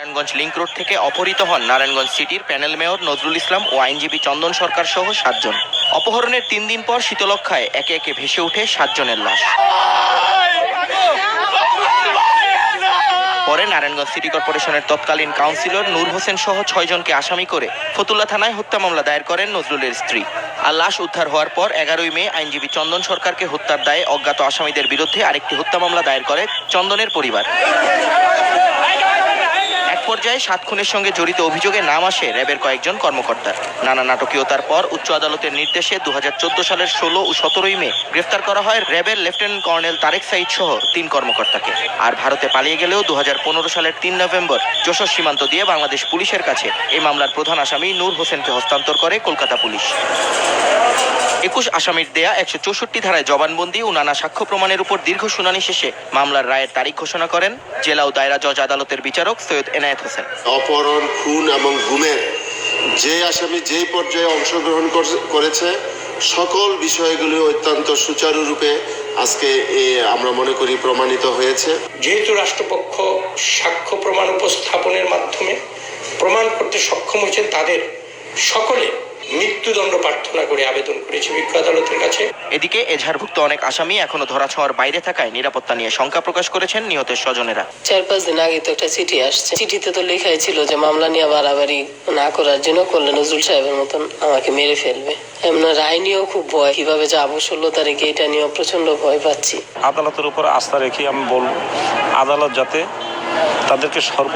Narayanganj link road থেকে অপহৃত হন নারায়ণগঞ্জ সিটির প্যানেল মেয়র নজরুল ইসলাম ও আইনজীবী চন্দন সরকার সহ সাতজন। অপহরণের তিন দিন পর শীতলক্ষায় একে একে ভেসে ওঠে সাতজনের লাশ। পরে নারায়ণগঞ্জ সিটি কর্পোরেশনের তৎকালীন কাউন্সিলর নূর হোসেন সহ ছয়জনকে আসামি করে ফতুল্লা থানায় হত্যা মামলা দায়ের করেন নজরুলের স্ত্রী। আর লাশ উদ্ধার হওয়ার পর এগারোই মে আইনজীবী চন্দন সরকারকে হত্যার দায়ে অজ্ঞাত আসামিদের বিরুদ্ধে আরেকটি হত্যা মামলা দায়ের করে চন্দনের পরিবার। পর্যায়ে সাত খুনের সঙ্গে জড়িত অভিযোগে নাম আসে র্যাবের কয়েকজন কর্মকর্তার। নানা নাটকীয়তার পর উচ্চ আদালতের নির্দেশে দু হাজার চোদ্দ সালের ষোলো ও সতেরোই মে গ্রেফতার করা হয় র্যাবের লেফটেন্যান্ট কর্নেল তারেক সাইদ সহ তিন কর্মকর্তাকে। আর ভারতে পালিয়ে গেলেও দু হাজার পনেরো সালের তিন নভেম্বর যশোর সীমান্ত দিয়ে বাংলাদেশ পুলিশের কাছে এই মামলার প্রধান আসামি নূর হোসেনকে হস্তান্তর করে কলকাতা পুলিশ। একুশ আসামির দেয়া একশো চৌষট্টি ধারায় জবানবন্দি ও নানা সাক্ষ্য প্রমাণের উপর দীর্ঘ শুনানি শেষে মামলার রায়ের তারিখ ঘোষণা করেন জেলা ও দায়রা জজ আদালতের বিচারক সৈয়দ এনায়েত হোসেন অপহরণ খুন এবং গুমের যে আসামি যেই পর্যায়ে অংশগ্রহণ করছে- করেছে সকল বিষয়গুলি অত্যন্ত সুচারুরূপে আজকে এ, আমরা মনে করি প্রমাণিত হয়েছে। যেহেতু রাষ্ট্রপক্ষ সাক্ষ্য প্রমাণ উপস্থাপনের মাধ্যমে প্রমাণ করতে সক্ষম হয়েছেন তাদের সকলে মৃত্যুদণ্ড প্রার্থনা করে আবেদন করেছে বিজ্ঞ আদালতের কাছে। এদিকে এজাহারভুক্ত অনেক আসামি এখনও ধরাছোঁয়ার বাইরে থাকায় নিরাপত্তা নিয়ে শঙ্কা প্রকাশ করেছেন নিহতের স্বজনেরা। চার পাঁচ দিন আগে তো একটা চিঠি আসছে। চিঠিতে তো লেখাই ছিল যে মামলা নিয়ে বাড়াবাড়ি না করার জন্য করলে নজরুল সাহেবের মতন আমাকে মেরে ফেলবে। এমন রায় নিয়েও খুব ভয়। কীভাবে যাব ষোলো তারিখে এটা নিয়েও প্রচণ্ড ভয় পাচ্ছি। আদালতের উপর আস্থা রেখে আমি বলব আদালত যাতে তাদেরকে সর্ব